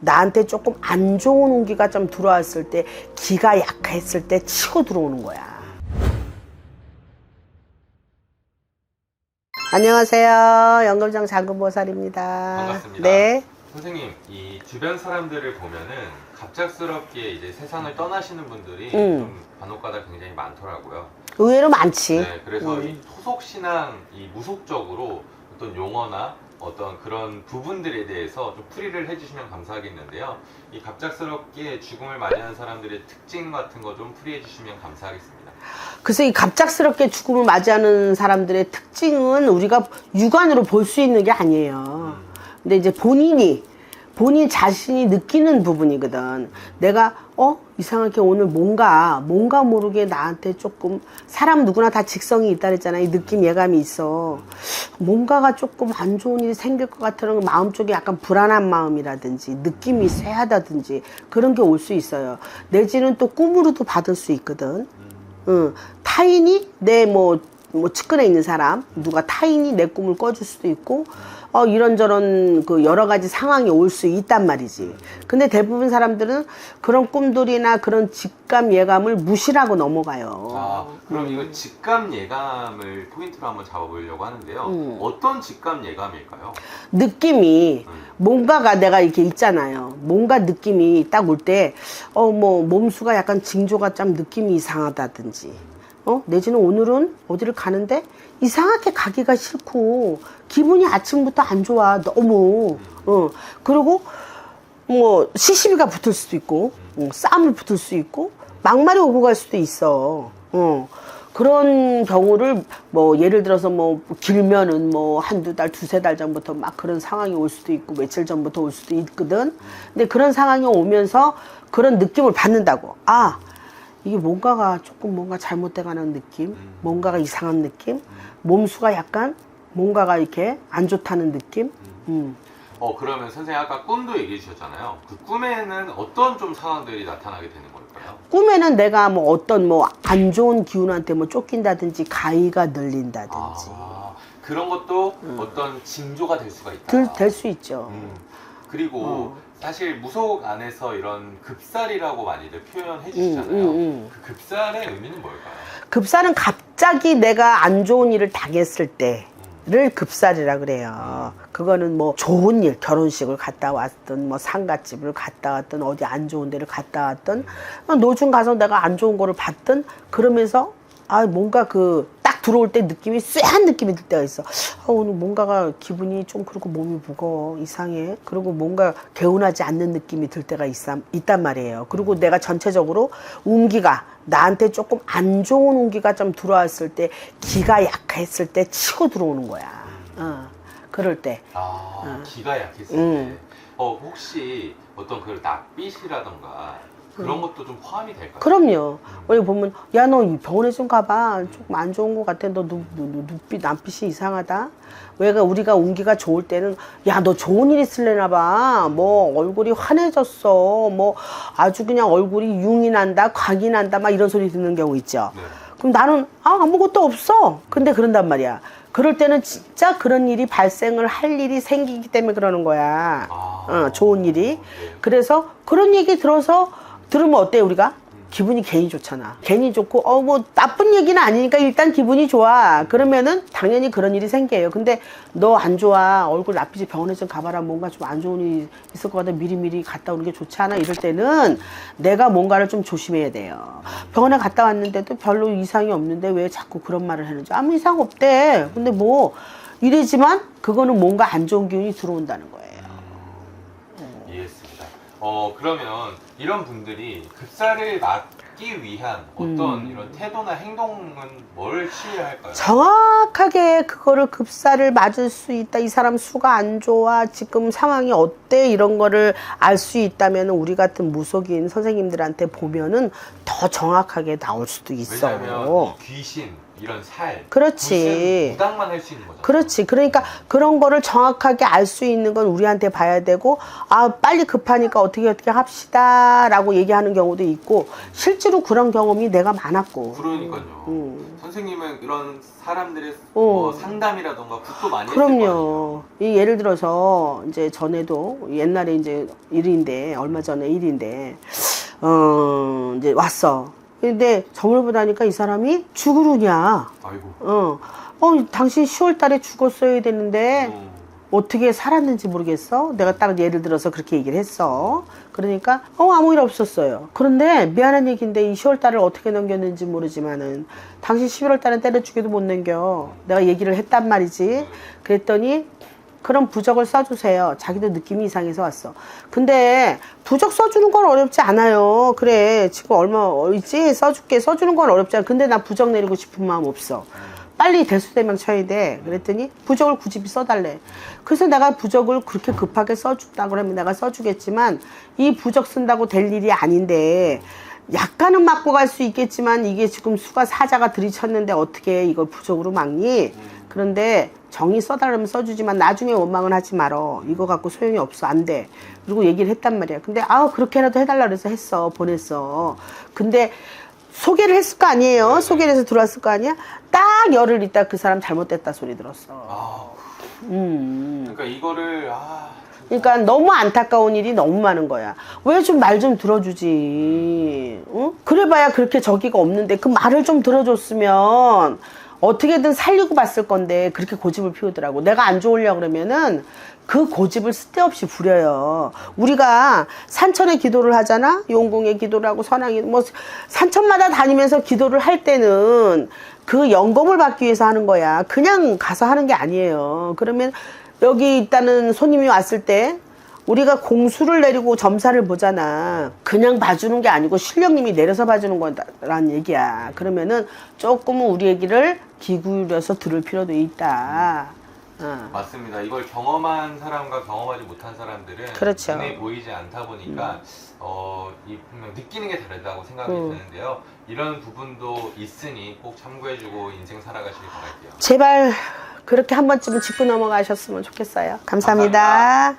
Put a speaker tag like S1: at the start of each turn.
S1: 나한테 조금 안 좋은 운기가 좀 들어왔을 때 기가 약했을 때 치고 들어오는 거야. 안녕하세요. 연금장 장금보살입니다.
S2: 반갑습니다.
S1: 네.
S2: 선생님, 이 주변 사람들을 보면은 갑작스럽게 이제 세상을 떠나시는 분들이
S1: 음.
S2: 좀 간혹가다 굉장히 많더라고요.
S1: 의외로 많지.
S2: 네, 그래서
S1: 음.
S2: 이 토속 신앙, 이 무속적으로 어떤 용어나 어떤 그런 부분들에 대해서 좀 풀이를 해주시면 감사하겠는데요. 이 갑작스럽게 죽음을 맞이하는 사람들의 특징 같은 거 좀 풀이해 주시면 감사하겠습니다.
S1: 그래서 이 갑작스럽게 죽음을 맞이하는 사람들의 특징은 우리가 육안으로 볼 수 있는 게 아니에요. 근데 이제 본인이 본인 자신이 느끼는 부분이거든. 내가 어 이상하게 오늘 뭔가 뭔가 모르게 나한테 조금 사람 누구나 다 직성이 있다 그랬잖아. 이 느낌 예감이 있어. 뭔가가 조금 안 좋은 일이 생길 것 같은 마음 쪽에 약간 불안한 마음이라든지 느낌이 쎄하다든지 그런 게 올 수 있어요. 내지는 또 꿈으로도 받을 수 있거든. 응. 타인이 내뭐 뭐 측근에 있는 사람 누가 타인이 내 꿈을 꿔줄 수도 있고 어 이런저런 그 여러 가지 상황이 올 수 있단 말이지. 근데 대부분 사람들은 그런 꿈들이나 그런 직감 예감을 무시하고 넘어가요.
S2: 아, 그럼 이거 직감 예감을 포인트로 한번 잡아보려고 하는데요.
S1: 음.
S2: 어떤 직감 예감일까요?
S1: 느낌이
S2: 음.
S1: 뭔가가 내가 이렇게 있잖아요. 뭔가 느낌이 딱 올 때, 어, 뭐, 몸수가 약간 징조가 좀 느낌이 이상하다든지, 어, 내지는 오늘은 어디를 가는데 이상하게 가기가 싫고, 기분이 아침부터 안 좋아. 너무. 어, 그리고 뭐, 시시비가 붙을 수도 있고, 어, 싸움을 붙을 수 있고, 막말이 오고 갈 수도 있어. 어. 그런 경우를 뭐 예를 들어서 뭐 길면은 뭐 한두 달, 두세 달 전부터 막 그런 상황이 올 수도 있고 며칠 전부터 올 수도 있거든. 근데 그런 상황이 오면서 그런 느낌을 받는다고. 아, 이게 뭔가가 조금 뭔가 잘못돼 가는 느낌, 뭔가가 이상한 느낌, 몸수가 약간 뭔가가 이렇게 안 좋다는 느낌. 음.
S2: 어, 그러면 선생님 아까 꿈도 얘기해 주셨잖아요. 그 꿈에는 어떤 좀 상황들이 나타나게 되는 걸까요?
S1: 꿈에는 내가 뭐 어떤 뭐 안 좋은 기운한테 뭐 쫓긴다든지 가위가 늘린다든지
S2: 아, 그런 것도 어떤 징조가 될 수가 있다.
S1: 들, 될수 있죠.
S2: 음. 그리고
S1: 어.
S2: 사실 무속 안에서 이런 급살이라고 많이들 표현해 주시잖아요.
S1: 음, 음, 음.
S2: 그 급살의 의미는 뭘까요?
S1: 급살은 갑자기 내가 안 좋은 일을 당했을 때 를 급살이라 그래요. 그거는 뭐 좋은 일, 결혼식을 갔다 왔든 뭐 상가집을 갔다 왔든 어디 안 좋은 데를 갔다 왔든 노중 가서 내가 안 좋은 거를 봤든 그러면서 아 뭔가 그 딱 들어올 때 느낌이 쎄한 느낌이 들 때가 있어. 아, 오늘 뭔가가 기분이 좀 그렇고 몸이 무거워 이상해. 그리고 뭔가 개운하지 않는 느낌이 들 때가 있, 있단 말이에요. 그리고 내가 전체적으로 운기가 나한테 조금 안 좋은 운기가 좀 들어왔을 때 기가 약했을 때 치고 들어오는 거야. 어, 그럴 때.
S2: 아, 기가 약했을
S1: 음.
S2: 때. 어, 혹시 어떤 그 낯빛이라던가 그런 것도 좀 포함이 될까요?
S1: 그럼요. 우리 보면 야 너 병원에 좀 가봐. 조금 안 좋은 것 같아. 너 눈, 눈, 눈빛 남빛이 이상하다. 왜가 우리가 운기가 좋을 때는 야 너 좋은 일 있을래나 봐. 뭐 얼굴이 환해졌어. 뭐 아주 그냥 얼굴이 융이 난다, 광이 난다. 막 이런 소리 듣는 경우 있죠.
S2: 네.
S1: 그럼 나는 아 아무것도 없어. 근데 그런단 말이야. 그럴 때는 진짜 그런 일이 발생을 할 일이 생기기 때문에 그러는 거야.
S2: 아.
S1: 어, 좋은 일이.
S2: 네.
S1: 그래서 그런 얘기 들어서 들으면 어때 우리가? 기분이 괜히 좋잖아. 괜히 좋고 어 뭐 나쁜 얘기는 아니니까 일단 기분이 좋아. 그러면은 당연히 그런 일이 생겨요. 근데 너 안 좋아. 얼굴 나쁘지 병원에 좀 가봐라. 뭔가 좀 안 좋은 일이 있을 것 같아. 미리미리 갔다 오는 게 좋지 않아? 이럴 때는 내가 뭔가를 좀 조심해야 돼요. 병원에 갔다 왔는데도 별로 이상이 없는데 왜 자꾸 그런 말을 하는지 아무 이상 없대. 근데 뭐 이래지만 그거는 뭔가 안 좋은 기운이 들어온다는 거예요.
S2: 어, 그러면 이런 분들이 급살을 막기 위한 어떤
S1: 음.
S2: 이런 태도나 행동은 뭘 취해야 할까요?
S1: 정확하게 그거를 급사를 맞을 수 있다. 이 사람 수가 안 좋아. 지금 상황이 어때? 이런 거를 알 수 있다면 우리 같은 무속인 선생님들한테 보면은 더 정확하게 나올 수도 있어.
S2: 왜냐하면 이 귀신, 이런 살,
S1: 그렇지.
S2: 무당만 할 수 있는 거잖아.
S1: 그렇지. 그러니까 그런 거를 정확하게 알 수 있는 건 우리한테 봐야 되고, 아, 빨리 급하니까 어떻게 어떻게 합시다. 라고 얘기하는 경우도 있고, 실제로 그런 경험이 내가 많았고.
S2: 그러니까요.
S1: 음.
S2: 선생님은 이런 사람들의
S1: 어.
S2: 뭐 상담이라던가 굿도 많이.
S1: 그럼요. 이 예를 들어서 이제 전에도 옛날에 이제 일인데 얼마 전에 일인데 어 이제 왔어. 근데 점을 보다니까 이 사람이 죽으루냐.
S2: 아이고.
S1: 어. 어, 당신 10월 달에 죽었어야 되는데
S2: 어.
S1: 어떻게 살았는지 모르겠어. 내가 딱 예를 들어서 그렇게 얘기를 했어. 그러니까 어 아무 일 없었어요. 그런데 미안한 얘기인데 이 10월 달을 어떻게 넘겼는지 모르지만은 당신 11월 달은 때려 죽여도 못 넘겨. 내가 얘기를 했단 말이지. 그랬더니 그럼 부적을 써주세요. 자기도 느낌이 이상해서 왔어. 근데 부적 써주는 건 어렵지 않아요. 그래 지금 얼마 있지 써줄게 써주는 건 어렵지 않아. 근데 나 부적 내리고 싶은 마음 없어. 빨리 대수대명 쳐야 돼. 그랬더니 부적을 굳이 써달래. 그래서 내가 부적을 그렇게 급하게 써줬다 그러면 내가 써주겠지만 이 부적 쓴다고 될 일이 아닌데 약간은 맞고 갈 수 있겠지만 이게 지금 수가 사자가 들이쳤는데 어떻게 이걸 부적으로 막니? 그런데 정의 써달라면 써주지만 나중에 원망은 하지 말어. 이거 갖고 소용이 없어. 안 돼. 그리고 얘기를 했단 말이야. 근데 아 그렇게라도 해달라 그래서 했어. 보냈어. 근데 소개를 했을 거 아니에요. 소개를 해서 들어왔을 거 아니야. 딱 열흘 있다 그 사람 잘못됐다 소리 들었어.
S2: 아,
S1: 음.
S2: 그러니까 이거를 아,
S1: 그러니까 너무 안타까운 일이 너무 많은 거야. 왜 좀 말좀 들어주지? 응? 그래봐야 그렇게 저기가 없는데 그 말을 좀 들어줬으면 어떻게든 살리고 봤을 건데 그렇게 고집을 피우더라고. 내가 안 좋으려 그러면은 그 고집을 쓸데없이 부려요. 우리가 산천에 기도를 하잖아? 용궁에 기도를 하고 선왕에 뭐 산천마다 다니면서 기도를 할 때는 그 영검을 받기 위해서 하는 거야. 그냥 가서 하는 게 아니에요. 그러면 여기 있다는 손님이 왔을 때 우리가 공수를 내리고 점사를 보잖아. 그냥 봐주는 게 아니고 신령님이 내려서 봐주는 거라는 얘기야. 그러면은 조금은 우리 얘기를 기울여서 들을 필요도 있다. 어.
S2: 맞습니다. 이걸 경험한 사람과 경험하지 못한 사람들은
S1: 그렇죠.
S2: 눈에 보이지 않다 보니까 어, 이 분명 느끼는 게 다르다고 생각이
S1: 음.
S2: 드는데요. 이런 부분도 있으니 꼭 참고해주고 인생 살아가시길 바랄게요.
S1: 제발 그렇게 한 번쯤은 짚고 넘어가셨으면 좋겠어요. 감사합니다.
S2: 감사합니다.